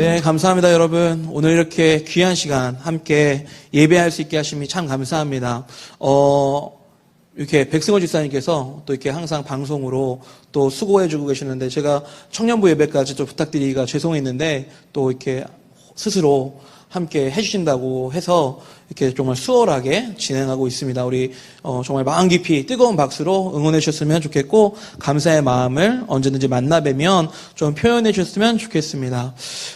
네, 감사합니다, 여러분. 오늘 이렇게 귀한 시간 함께 예배할 수 있게 하심이 참 감사합니다. 어, 이렇게 백승호 집사님께서 또 이렇게 항상 방송으로 또 수고해주고 계시는데 제가 청년부 예배까지 좀 부탁드리기가 죄송했는데 또 이렇게 스스로 함께 해주신다고 해서 이렇게 정말 수월하게 진행하고 있습니다. 우리 어, 정말 마음 깊이 뜨거운 박수로 응원해 주셨으면 좋겠고 감사의 마음을 언제든지 만나 뵈면 좀 표현해 주셨으면 좋겠습니다.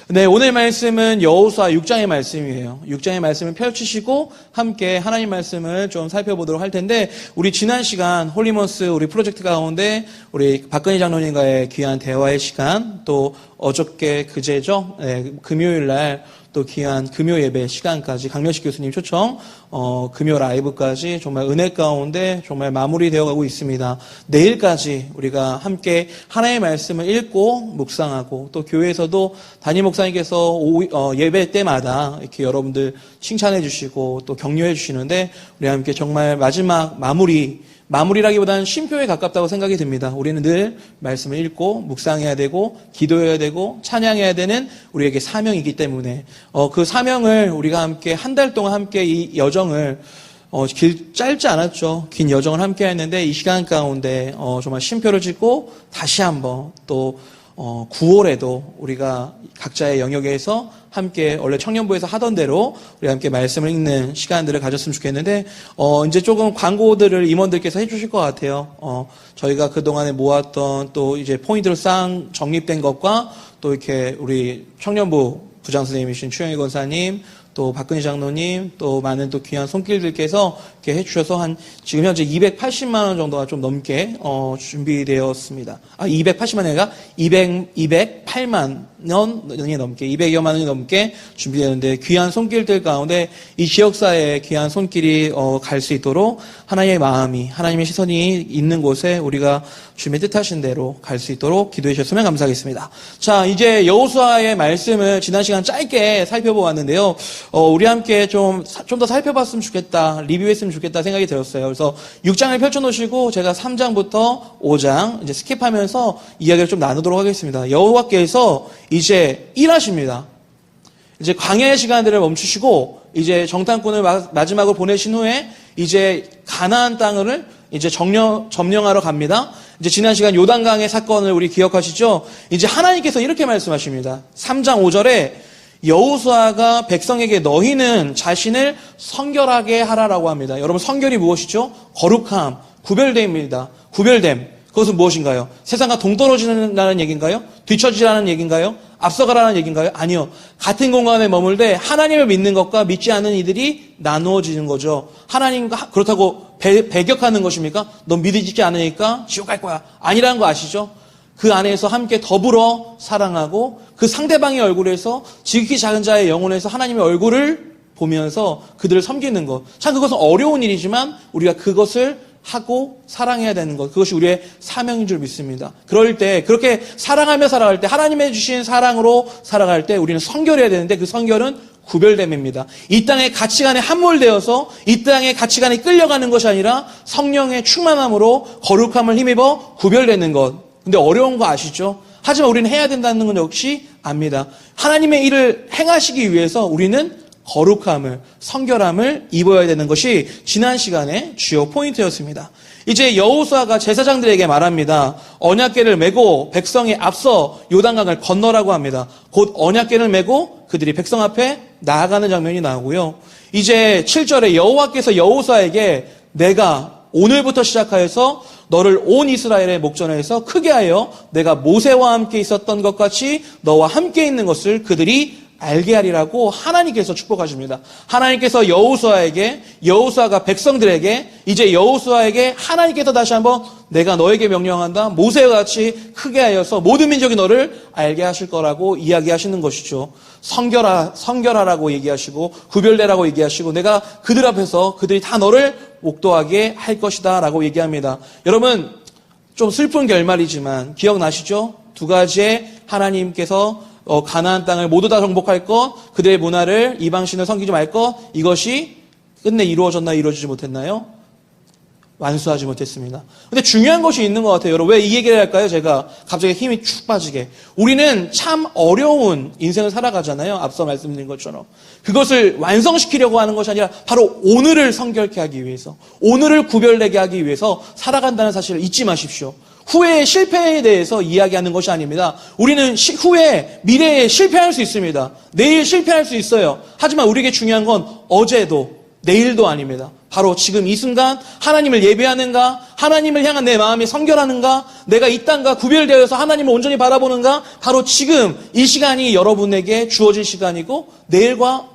네, 오늘 말씀은 여호수아 6장의 말씀이에요. 6장의 말씀을 펼치시고 함께 하나님 말씀을 좀 살펴보도록 할 텐데 우리 지난 시간 홀리머스 우리 프로젝트 가운데 우리 박근희 장로님과의 귀한 대화의 시간 또 어저께 그제죠 네, 금요일 날 또 귀한 금요 예배 시간까지 강렬식 교수님 초청 어, 금요 라이브까지 정말 은혜 가운데 정말 마무리되어 가고 있습니다. 내일까지 우리가 함께 하나의 말씀을 읽고 묵상하고 또 교회에서도 담임 목사님께서 오- 어, 예배 때마다 이렇게 여러분들 칭찬해 주시고 또 격려해 주시는데 우리 함께 정말 마지막 마무리 마무리라기보다는 쉼표에 가깝다고 생각이 듭니다. 우리는 늘 말씀을 읽고 묵상해야 되고 기도해야 되고 찬양해야 되는 우리에게 사명이기 때문에 어, 그 사명을 우리가 함께 한 달 동안 함께 이 여정을 어, 길 짧지 않았죠. 긴 여정을 함께 했는데 이 시간 가운데 어, 정말 쉼표를 짓고 다시 한번 또 어, 9월에도 우리가 각자의 영역에서 함께 원래 청년부에서 하던 대로 우리 함께 말씀을 읽는 시간들을 가졌으면 좋겠는데 어, 이제 조금 광고들을 임원들께서 해주실 것 같아요. 어, 저희가 그 동안에 모았던 또 이제 포인트로 쌓은 정립된 것과 또 이렇게 우리 청년부 부장 선생님이신 추영희 권사님 또 박근희 장로님 또 많은 또 귀한 손길들께서 이렇게 해주셔서 한 지금 현재 280만 원 정도가 좀 넘게 어, 준비되었습니다. 아 280만 원이 아니라 200 208만 원이 넘게 200여만 원이 넘게 준비되는데 귀한 손길들 가운데 이 지역사회의 귀한 손길이 어, 갈 수 있도록 하나님의 마음이 하나님의 시선이 있는 곳에 우리가 주님의 뜻하신 대로 갈 수 있도록 기도해 주셨으면 감사하겠습니다. 자 이제 여호수아의 말씀을 지난 시간 짧게 살펴보았는데요. 어, 우리 함께 좀 좀 더 살펴봤으면 좋겠다 리뷰했으면 좋겠다 생각이 들었어요. 그래서 6장을 펼쳐놓으시고 제가 3장부터 5장 이제 스킵하면서 이야기를 좀 나누도록 하겠습니다. 여호와께서 이제 일하십니다. 이제 광야의 시간들을 멈추시고 이제 정탐꾼을 마- 마지막으로 보내신 후에 이제 가나안 땅을 이제 정령, 점령하러 갑니다. 이제 지난 시간 요단강의 사건을 우리 기억하시죠? 이제 하나님께서 이렇게 말씀하십니다. 3장 5절에 여호수아가 백성에게 너희는 자신을 성결하게 하라라고 합니다. 여러분 성결이 무엇이죠? 거룩함, 구별됨입니다. 구별됨. 그것은 무엇인가요? 세상과 동떨어지는 얘기인가요? 뒤처지라는 얘기인가요? 앞서가라는 얘기인가요? 아니요. 같은 공간에 머물되 하나님을 믿는 것과 믿지 않는 이들이 나누어지는 거죠. 하나님과 하- 그렇다고 배, 배격하는 것입니까? 넌 믿지 않으니까 지옥 갈 거야. 아니라는 거 아시죠? 그 안에서 함께 더불어 사랑하고 그 상대방의 얼굴에서 지극히 작은 자의 영혼에서 하나님의 얼굴을 보면서 그들을 섬기는 것. 참 그것은 어려운 일이지만 우리가 그것을 하고 사랑해야 되는 것. 그것이 우리의 사명인 줄 믿습니다. 그럴 때, 그렇게 사랑하며 살아갈 때, 하나님의 주신 사랑으로 살아갈 때 우리는 성결해야 되는데 그 성결은 구별됨입니다. 이 땅의 가치관에 함몰되어서 이 땅의 가치관에 끌려가는 것이 아니라 성령의 충만함으로 거룩함을 힘입어 구별되는 것. 근데 어려운 거 아시죠? 하지만 우리는 해야 된다는 건 역시 압니다. 하나님의 일을 행하시기 위해서 우리는 거룩함을, 성결함을 입어야 되는 것이 지난 시간의 주요 포인트였습니다. 이제 여호수아가 제사장들에게 말합니다. 언약궤를 메고 백성에 앞서 요단강을 건너라고 합니다. 곧 언약궤를 메고 그들이 백성 앞에 나아가는 장면이 나오고요. 이제 7절에 여호와께서 여호수아에게 내가 오늘부터 시작하여서 너를 온 이스라엘의 목전에서 크게 하여 내가 모세와 함께 있었던 것 같이 너와 함께 있는 것을 그들이 알게 하리라고 하나님께서 축복하십니다. 하나님께서 여호수아에게 여호수아가 백성들에게 이제 여호수아에게 하나님께서 다시 한번 내가 너에게 명령한다. 모세와 같이 크게 하여서 모든 민족이 너를 알게 하실 거라고 이야기하시는 것이죠. 성결하 성결하라고 얘기하시고 구별되라고 얘기하시고 내가 그들 앞에서 그들이 다 너를 목도하게 할 것이다라고 얘기합니다. 여러분 좀 슬픈 결말이지만 기억나시죠? 두 가지의 하나님께서 어, 가나안 땅을 모두 다 정복할 것, 그들의 문화를 이방 신을 섬기지 말 것, 이것이 끝내 이루어졌나 이루어지지 못했나요? 완수하지 못했습니다. 근데 중요한 것이 있는 것 같아요. 여러분, 왜 이 얘기를 할까요? 제가 갑자기 힘이 축 빠지게. 우리는 참 어려운 인생을 살아가잖아요. 앞서 말씀드린 것처럼. 그것을 완성시키려고 하는 것이 아니라 바로 오늘을 성결케 하기 위해서, 오늘을 구별되게 하기 위해서 살아간다는 사실을 잊지 마십시오. 후회의 실패에 대해서 이야기하는 것이 아닙니다. 우리는 시- 후회, 미래에 실패할 수 있습니다. 내일 실패할 수 있어요. 하지만 우리에게 중요한 건 어제도, 내일도 아닙니다. 바로 지금 이 순간 하나님을 예배하는가, 하나님을 향한 내 마음이 성결하는가, 내가 이 땅과 구별되어서 하나님을 온전히 바라보는가, 바로 지금 이 시간이 여러분에게 주어질 시간이고, 내일과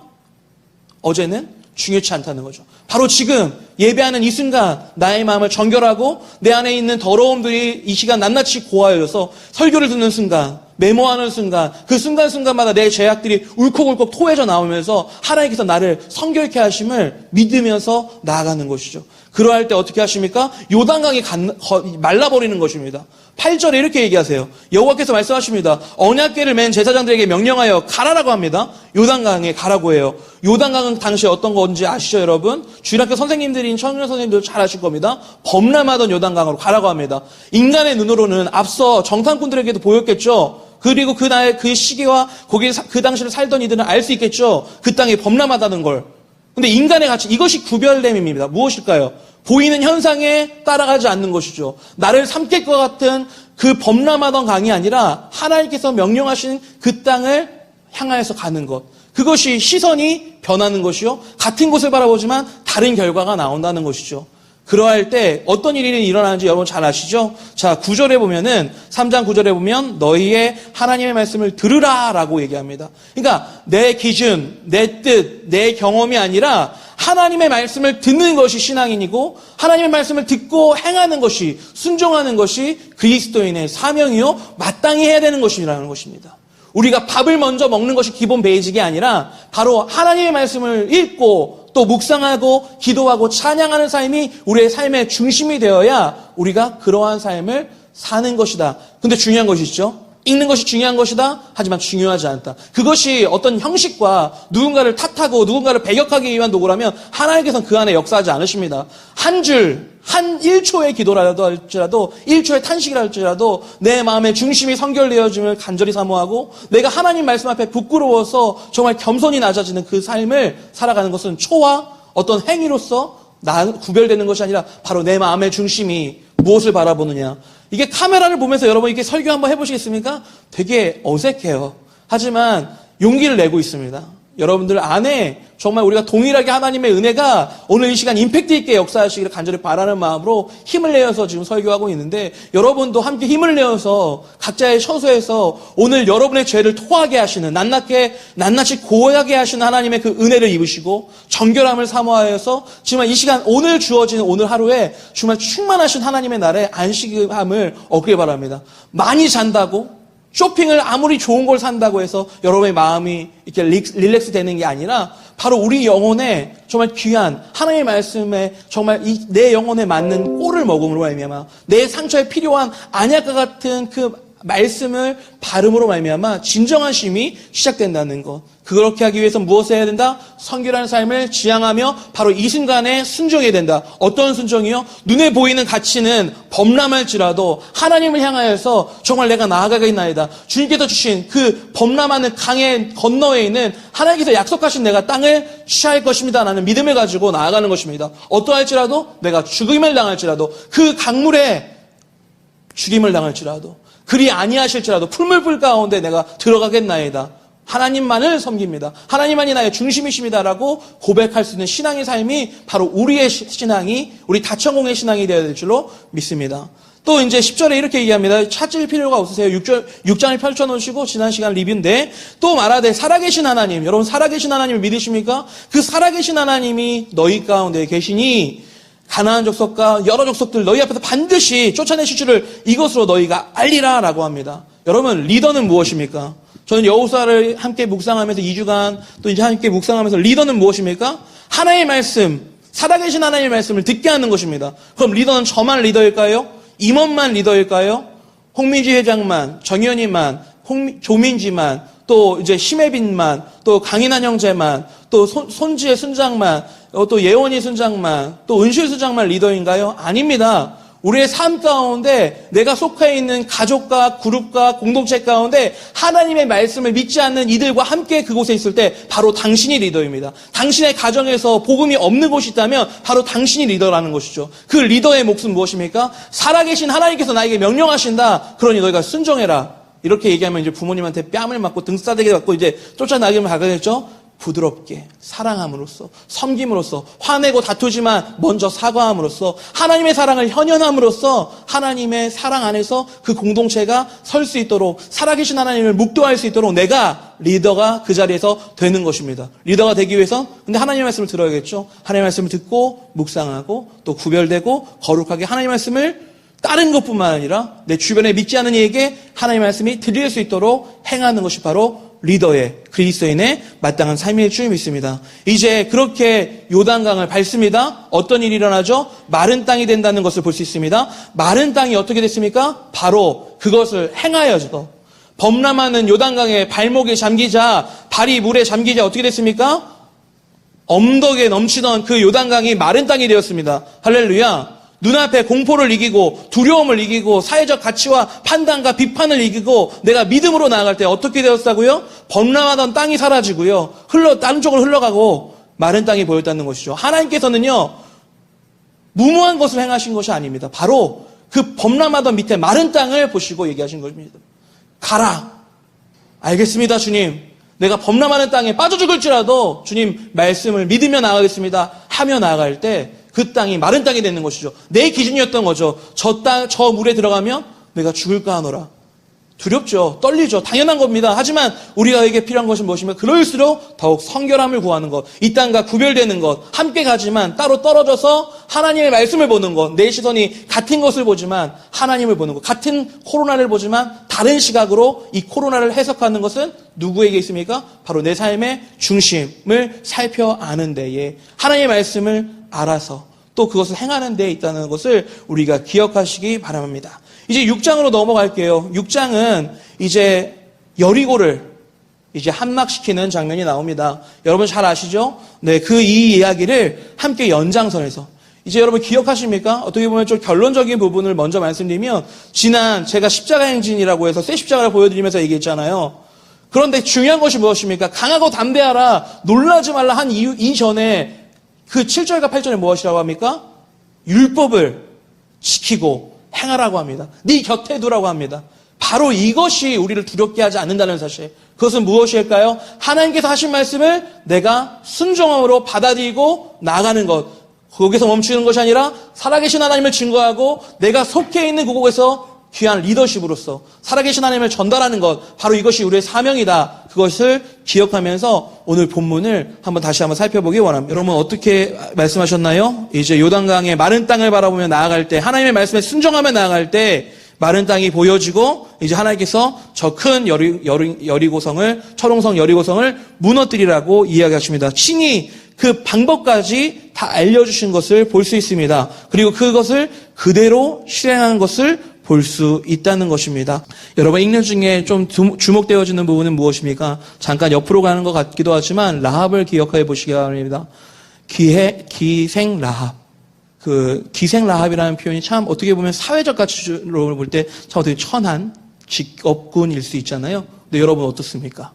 어제는 중요치 않다는 거죠. 바로 지금 예배하는 이 순간 나의 마음을 정결하고 내 안에 있는 더러움들이 이 시간 낱낱이 고하여져서 설교를 듣는 순간 메모하는 순간 그 순간순간마다 내 죄악들이 울컥울컥 토해져 나오면서 하나님께서 나를 성결케 하심을 믿으면서 나아가는 것이죠. 그러할 때 어떻게 하십니까? 요단강이 말라버리는 것입니다. 8절에 이렇게 얘기하세요. 여호와께서 말씀하십니다. 언약궤를 맨 제사장들에게 명령하여 가라라고 합니다. 요단강에 가라고 해요. 요단강은 당시에 어떤 건지 아시죠, 여러분? 주일학교 선생님들인 청년 선생님들 잘 아실 겁니다. 범람하던 요단강으로 가라고 합니다. 인간의 눈으로는 앞서 정탐꾼들에게도 보였겠죠. 그리고 그 나의 그 시기와 거기 사- 그 당시를 살던 이들은 알 수 있겠죠. 그 땅이 범람하다는 걸. 근데 인간의 가치 이것이 구별됨입니다. 무엇일까요? 보이는 현상에 따라가지 않는 것이죠. 나를 삼킬 것 같은 그 범람하던 강이 아니라 하나님께서 명령하신 그 땅을 향하여서 가는 것. 그것이 시선이 변하는 것이요. 같은 곳을 바라보지만 다른 결과가 나온다는 것이죠. 그러할 때 어떤 일이 일어나는지 여러분 잘 아시죠? 자, 9절에 보면은 3장 9절에 보면 너희의 하나님의 말씀을 들으라라고 얘기합니다. 그러니까 내 기준, 내 뜻, 내 경험이 아니라 하나님의 말씀을 듣는 것이 신앙인이고 하나님의 말씀을 듣고 행하는 것이 순종하는 것이 그리스도인의 사명이요 마땅히 해야 되는 것이라는 것입니다. 우리가 밥을 먼저 먹는 것이 기본 베이직이 아니라 바로 하나님의 말씀을 읽고 또 묵상하고 기도하고 찬양하는 삶이 우리의 삶의 중심이 되어야 우리가 그러한 삶을 사는 것이다. 근데 중요한 것이 있죠. 읽는 것이 중요한 것이다. 하지만 중요하지 않다. 그것이 어떤 형식과 누군가를 탓하고 누군가를 배격하기 위한 도구라면 하나님께서는 그 안에 역사하지 않으십니다. 한 줄, 한 1초의 기도라도 할지라도 1초의 탄식이라 할지라도 내 마음의 중심이 성결되어짐을 간절히 사모하고 내가 하나님 말씀 앞에 부끄러워서 정말 겸손히 낮아지는 그 삶을 살아가는 것은 초와 어떤 행위로서 나 구별되는 것이 아니라 바로 내 마음의 중심이 무엇을 바라보느냐. 이게 카메라를 보면서 여러분 이렇게 설교 한번 해보시겠습니까? 되게 어색해요. 하지만 용기를 내고 있습니다. 여러분들 안에 정말 우리가 동일하게 하나님의 은혜가 오늘 이 시간 임팩트 있게 역사하시기를 간절히 바라는 마음으로 힘을 내어서 지금 설교하고 있는데 여러분도 함께 힘을 내어서 각자의 처소에서 오늘 여러분의 죄를 토하게 하시는 낱낱게 낱낱이 고하게 하시는 하나님의 그 은혜를 입으시고 정결함을 사모하여서 정말 이 시간 오늘 주어지는 오늘 하루에 정말 충만하신 하나님의 날에 안식함을 얻길 바랍니다. 많이 잔다고 쇼핑을 아무리 좋은 걸 산다고 해서 여러분의 마음이 이렇게 릴렉스 되는 게 아니라 바로 우리 영혼에 정말 귀한 하나님의 말씀에 정말 이 내 영혼에 맞는 꼴을 먹음으로 말미암아 내 상처에 필요한 안약과 같은 그 말씀을 발음으로 말미암아 진정한 심이 시작된다는 것. 그렇게 하기 위해서 무엇을 해야 된다? 성결한 삶을 지향하며 바로 이 순간에 순종해야 된다. 어떤 순종이요? 눈에 보이는 가치는 범람할지라도 하나님을 향하여서 정말 내가 나아가겠나이다. 주님께서 주신 그 범람하는 강의 건너에 있는 하나님께서 약속하신 내가 땅을 취할 것입니다. 라는 믿음을 가지고 나아가는 것입니다. 어떠할지라도 내가 죽임을 당할지라도 그 강물에 죽임을 당할지라도 그리 아니하실지라도 풀물불 가운데 내가 들어가겠나이다. 하나님만을 섬깁니다. 하나님만이 나의 중심이십니다라고 고백할 수 있는 신앙의 삶이 바로 우리의 시- 신앙이 우리 다천공의 신앙이 되어야 될 줄로 믿습니다. 또 이제 10절에 이렇게 얘기합니다. 찾을 필요가 없으세요. 6절, 6장을 펼쳐놓으시고 지난 시간 리뷰인데 또 말하되 살아계신 하나님 여러분 살아계신 하나님을 믿으십니까? 그 살아계신 하나님이 너희 가운데 계시니 가나안 족속과 여러 족속들 너희 앞에서 반드시 쫓아내실 줄을 이것으로 너희가 알리라라고 합니다. 여러분 리더는 무엇입니까? 저는 여호사를 함께 묵상하면서 2주간 또 이제 함께 묵상하면서 리더는 무엇입니까? 하나님의 말씀, 살아계신 하나님의 말씀을 듣게 하는 것입니다. 그럼 리더는 저만 리더일까요? 임원만 리더일까요? 홍민지 회장만, 정현이만, 홍, 조민지만, 또 이제 심혜빈만, 또 강인한 형제만, 또 손, 손지의 순장만, 어, 또 예원이 순장만, 또 은실 순장만 리더인가요? 아닙니다. 우리의 삶 가운데 내가 속해 있는 가족과 그룹과 공동체 가운데 하나님의 말씀을 믿지 않는 이들과 함께 그곳에 있을 때 바로 당신이 리더입니다. 당신의 가정에서 복음이 없는 곳이 있다면 바로 당신이 리더라는 것이죠. 그 리더의 몫은 무엇입니까? 살아계신 하나님께서 나에게 명령하신다. 그러니 너희가 순종해라. 이렇게 얘기하면 이제 부모님한테 뺨을 맞고 등싸대기 맞고 이제 쫓아나기면 가겠죠? 부드럽게 사랑함으로써 섬김으로써 화내고 다투지만 먼저 사과함으로써 하나님의 사랑을 현현함으로써 하나님의 사랑 안에서 그 공동체가 설 수 있도록 살아계신 하나님을 묵도할 수 있도록 내가 리더가 그 자리에서 되는 것입니다. 리더가 되기 위해서 근데 하나님의 말씀을 들어야겠죠. 하나님의 말씀을 듣고 묵상하고 또 구별되고 거룩하게 하나님의 말씀을 다른 것뿐만 아니라 내 주변에 믿지 않는 이에게 하나님의 말씀이 들릴 수 있도록 행하는 것이 바로 리더의 그리스도인의 마땅한 삶일 줄 믿습니다. 이제 그렇게 요단강을 밟습니다. 어떤 일이 일어나죠? 마른 땅이 된다는 것을 볼 수 있습니다. 마른 땅이 어떻게 됐습니까? 바로 그것을 행하여서 범람하는 요단강에 발목이 잠기자 발이 물에 잠기자 어떻게 됐습니까? 엄덕에 넘치던 그 요단강이 마른 땅이 되었습니다. 할렐루야. 눈앞에 공포를 이기고 두려움을 이기고 사회적 가치와 판단과 비판을 이기고 내가 믿음으로 나아갈 때 어떻게 되었다고요? 범람하던 땅이 사라지고요. 흘러 다른 쪽으로 흘러가고 마른 땅이 보였다는 것이죠. 하나님께서는요. 무모한 것을 행하신 것이 아닙니다. 바로 그 범람하던 밑에 마른 땅을 보시고 얘기하신 것입니다. 가라. 알겠습니다, 주님. 내가 범람하는 땅에 빠져 죽을지라도 주님 말씀을 믿으며 나가겠습니다. 하며 나아갈 때 그 땅이 마른 땅이 되는 것이죠. 내 기준이었던 거죠. 저 땅, 저 물에 들어가면 내가 죽을까 하노라. 두렵죠. 떨리죠. 당연한 겁니다. 하지만 우리가에게 필요한 것은 무엇이며 그럴수록 더욱 성결함을 구하는 것, 이 땅과 구별되는 것, 함께 가지만 따로 떨어져서 하나님의 말씀을 보는 것, 내 시선이 같은 것을 보지만 하나님을 보는 것, 같은 코로나를 보지만 다른 시각으로 이 코로나를 해석하는 것은 누구에게 있습니까? 바로 내 삶의 중심을 살펴 아는 데에 하나님의 말씀을 알아서 또 그것을 행하는 데에 있다는 것을 우리가 기억하시기 바랍니다. 이제 6장으로 넘어갈게요. 6장은 이제 여리고를 이제 함락시키는 장면이 나옵니다. 여러분 잘 아시죠? 네, 그 이 이야기를 함께 연장선에서 이제 여러분 기억하십니까? 어떻게 보면 좀 결론적인 부분을 먼저 말씀드리면 지난 제가 십자가 행진이라고 해서 새 십자가를 보여드리면서 얘기했잖아요. 그런데 중요한 것이 무엇입니까? 강하고 담대하라, 놀라지 말라 한 이유, 이전에 그 7절과 8절에 무엇이라고 합니까? 율법을 지키고 행하라고 합니다. 네 곁에 두라고 합니다. 바로 이것이 우리를 두렵게 하지 않는다는 사실. 그것은 무엇일까요? 하나님께서 하신 말씀을 내가 순종함으로 받아들이고 나가는 것. 거기서 멈추는 것이 아니라 살아계신 하나님을 증거하고 내가 속해 있는 그곳에서 귀한 리더십으로서 살아계신 하나님을 전달하는 것. 바로 이것이 우리의 사명이다. 그것을 기억하면서 오늘 본문을 한번 다시 한번 살펴보기 원합니다. 여러분 어떻게 말씀하셨나요? 이제 요단강의 마른 땅을 바라보며 나아갈 때 하나님의 말씀에 순종하며 나아갈 때 마른 땅이 보여지고 이제 하나님께서 저 큰 여리, 여리, 여리고성을 철옹성 여리고성을 무너뜨리라고 이야기하십니다. 친히 그 방법까지 다 알려주신 것을 볼 수 있습니다. 그리고 그것을 그대로 실행한 것을 볼 수 있다는 것입니다. 여러분 읽는 중에 좀 주목되어지는 부분은 무엇입니까? 잠깐 옆으로 가는 것 같기도 하지만 라합을 기억해 보시기 바랍니다. 기해, 기생 라합. 그 기생 라합이라는 표현이 참 어떻게 보면 사회적 가치로 볼 때 참 어떻게 천한 직업군일 수 있잖아요. 근데 여러분 어떻습니까?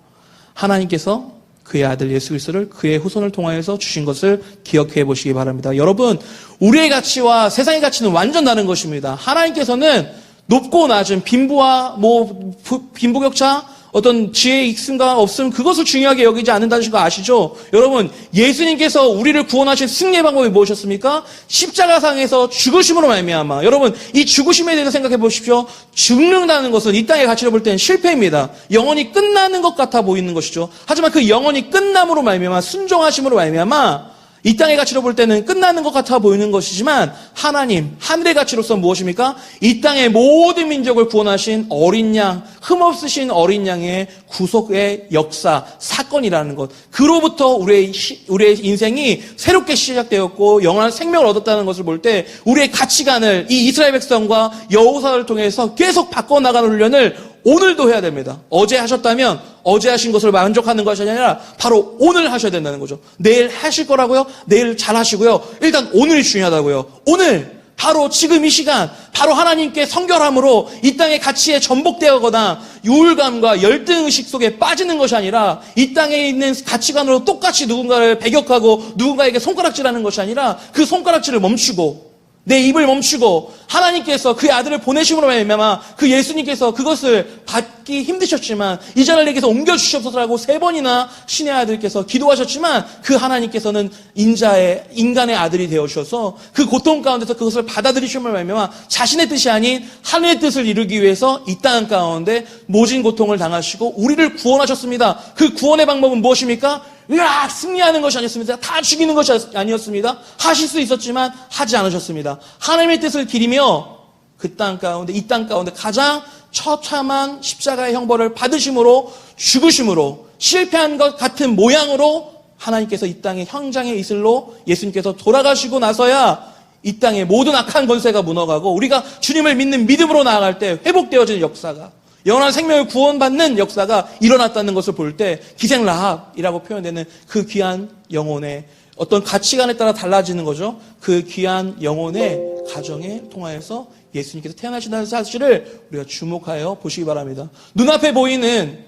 하나님께서 그의 아들 예수 그리스도를 그의 후손을 통하여서 주신 것을 기억해 보시기 바랍니다. 여러분, 우리의 가치와 세상의 가치는 완전 다른 것입니다. 하나님께서는 높고 낮은 빈부와 뭐 빈부격차 어떤 지혜의 있음과 없음 그것을 중요하게 여기지 않는다는 거 아시죠? 여러분 예수님께서 우리를 구원하신 승리의 방법이 무엇이었습니까? 십자가상에서 죽으심으로 말미암아 여러분 이 죽으심에 대해서 생각해 보십시오. 죽는다는 것은 이 땅의 가치로 볼 때는 실패입니다. 영원히 끝나는 것 같아 보이는 것이죠. 하지만 그 영원히 끝남으로 말미암아 순종하심으로 말미암아 이 땅의 가치로 볼 때는 끝나는 것 같아 보이는 것이지만 하나님 하늘의 가치로서 무엇입니까? 이 땅의 모든 민족을 구원하신 어린 양, 흠없으신 어린 양의 구속의 역사, 사건이라는 것. 그로부터 우리의 우리의 인생이 새롭게 시작되었고 영원한 생명을 얻었다는 것을 볼 때 우리의 가치관을 이 이스라엘 백성과 여호사를 통해서 계속 바꿔 나가는 훈련을 오늘도 해야 됩니다. 어제 하셨다면 어제 하신 것을 만족하는 것이 아니라 바로 오늘 하셔야 된다는 거죠. 내일 하실 거라고요? 내일 잘 하시고요. 일단 오늘이 중요하다고요. 오늘 바로 지금 이 시간 바로 하나님께 성결함으로 이 땅의 가치에 전복되거나 우울감과 열등 의식 속에 빠지는 것이 아니라 이 땅에 있는 가치관으로 똑같이 누군가를 배격하고 누군가에게 손가락질하는 것이 아니라 그 손가락질을 멈추고 내 입을 멈추고 하나님께서 그의 아들을 보내심으로 말미암아 그 예수님께서 그것을 받기 힘드셨지만 이 자를 내게서 옮겨 주시옵소서라고 세 번이나 신의 아들께서 기도하셨지만 그 하나님께서는 인자의 인간의 아들이 되어 주셔서 그 고통 가운데서 그것을 받아들이심으로 말미암아 자신의 뜻이 아닌 하늘의 뜻을 이루기 위해서 이 땅 가운데 모진 고통을 당하시고 우리를 구원하셨습니다. 그 구원의 방법은 무엇입니까? 으악 승리하는 것이 아니었습니다. 다 죽이는 것이 아니었습니다. 하실 수 있었지만 하지 않으셨습니다. 하나님의 뜻을 기리며 그 땅 가운데 이 땅 가운데 가장 처참한 십자가의 형벌을 받으심으로 죽으심으로 실패한 것 같은 모양으로 하나님께서 이 땅의 형장의 이슬로 예수님께서 돌아가시고 나서야 이 땅의 모든 악한 권세가 무너가고 우리가 주님을 믿는 믿음으로 나아갈 때 회복되어지는 역사가 영원한 생명을 구원받는 역사가 일어났다는 것을 볼 때 기생 라합이라고 표현되는 그 귀한 영혼의 어떤 가치관에 따라 달라지는 거죠. 그 귀한 영혼의 가정에 통하여서 예수님께서 태어나신다는 사실을 우리가 주목하여 보시기 바랍니다. 눈앞에 보이는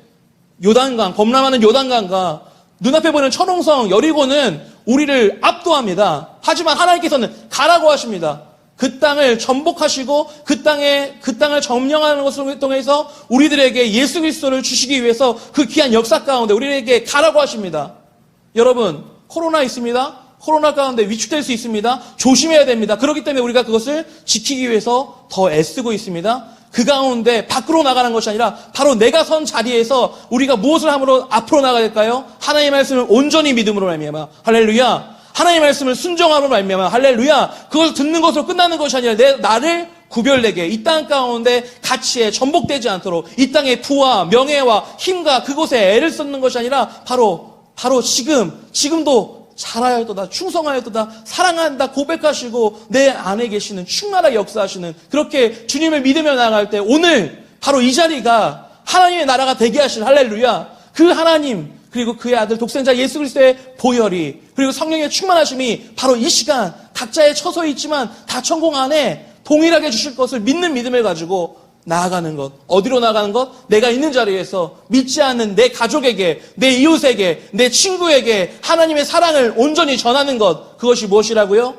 요단강, 범람하는 요단강과 눈앞에 보이는 천홍성 여리고는 우리를 압도합니다. 하지만 하나님께서는 가라고 하십니다. 그 땅을 전복하시고 그 땅에 그 땅을 점령하는 것을 통해서 우리들에게 예수 그리스도를 주시기 위해서 그 귀한 역사 가운데 우리에게 가라고 하십니다. 여러분 코로나 있습니다. 코로나 가운데 위축될 수 있습니다. 조심해야 됩니다. 그렇기 때문에 우리가 그것을 지키기 위해서 더 애쓰고 있습니다. 그 가운데 밖으로 나가는 것이 아니라 바로 내가 선 자리에서 우리가 무엇을 함으로 앞으로 나가야 될까요? 하나님의 말씀을 온전히 믿음으로 말미암아 할렐루야. 하나님의 말씀을 순종함으로 말미암아 할렐루야. 그것을 듣는 것으로 끝나는 것이 아니라 내 나를 구별되게 이 땅 가운데 가치에 전복되지 않도록 이 땅의 부와 명예와 힘과 그곳에 애를 쏟는 것이 아니라 바로 바로 지금 지금도 잘하였도다 충성하였도다 사랑한다 고백하시고 내 안에 계시는 충만하게 역사하시는 그렇게 주님을 믿으며 나갈 때 오늘 바로 이 자리가 하나님의 나라가 되게 하실 할렐루야 그 하나님 그리고 그의 아들 독생자 예수 그리스도의 보혈이 그리고 성령의 충만하심이 바로 이 시간 각자의 처소에 있지만 다 천공 안에 동일하게 주실 것을 믿는 믿음을 가지고 나아가는 것, 어디로 나가는 것? 내가 있는 자리에서 믿지 않는 내 가족에게, 내 이웃에게, 내 친구에게 하나님의 사랑을 온전히 전하는 것, 그것이 무엇이라고요?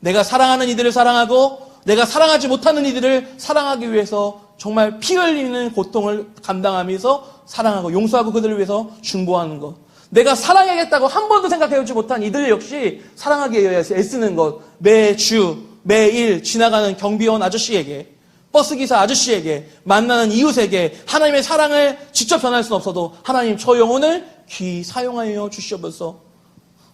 내가 사랑하는 이들을 사랑하고, 내가 사랑하지 못하는 이들을 사랑하기 위해서 정말 피 흘리는 고통을 감당하면서 사랑하고 용서하고 그들을 위해서 중보하는 것. 내가 사랑하겠다고 한 번도 생각해보지 못한 이들 역시 사랑하기 위해서 애쓰는 것. 매주, 매일 지나가는 경비원 아저씨에게 버스기사 아저씨에게 만나는 이웃에게 하나님의 사랑을 직접 전할 수는 없어도 하나님 저 영혼을 귀 사용하여 주시옵소서.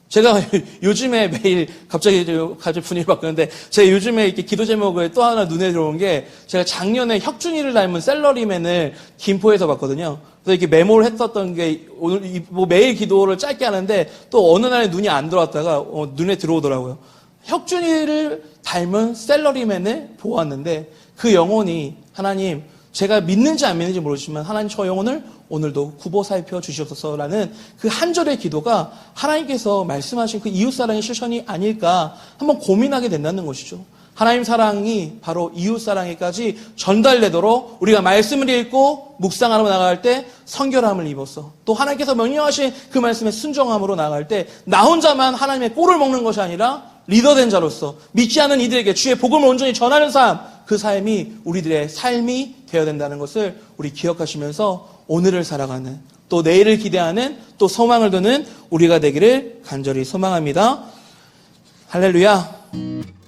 제가 요즘에 매일 갑자기 갑자기 분위기 바꾸는데 제가 요즘에 이렇게 기도 제목을 또 하나 눈에 들어온 게 제가 작년에 혁준이를 닮은 셀러리맨을 김포에서 봤거든요. 그래서 이렇게 메모를 했었던 게 오늘 뭐 매일 기도를 짧게 하는데 또 어느 날에 눈이 안 들어왔다가 어, 눈에 들어오더라고요. 혁준이를 닮은 셀러리맨을 보았는데 그 영혼이 하나님 제가 믿는지 안 믿는지 모르지만 하나님 저 영혼을 오늘도 굽어 살펴 주시옵소서라는 그 한 절의 기도가 하나님께서 말씀하신 그 이웃사랑의 실천이 아닐까 한번 고민하게 된다는 것이죠. 하나님 사랑이 바로 이웃 사랑에까지 전달되도록 우리가 말씀을 읽고 묵상하러 나갈 때 성결함을 입어서 또 하나님께서 명령하신 그 말씀에 순종함으로 나갈 때 나 혼자만 하나님의 꼴을 먹는 것이 아니라 리더된 자로서 믿지 않는 이들에게 주의 복음을 온전히 전하는 삶, 그 삶이 우리들의 삶이 되어야 된다는 것을 우리 기억하시면서 오늘을 살아가는 또 내일을 기대하는 또 소망을 두는 우리가 되기를 간절히 소망합니다. 할렐루야.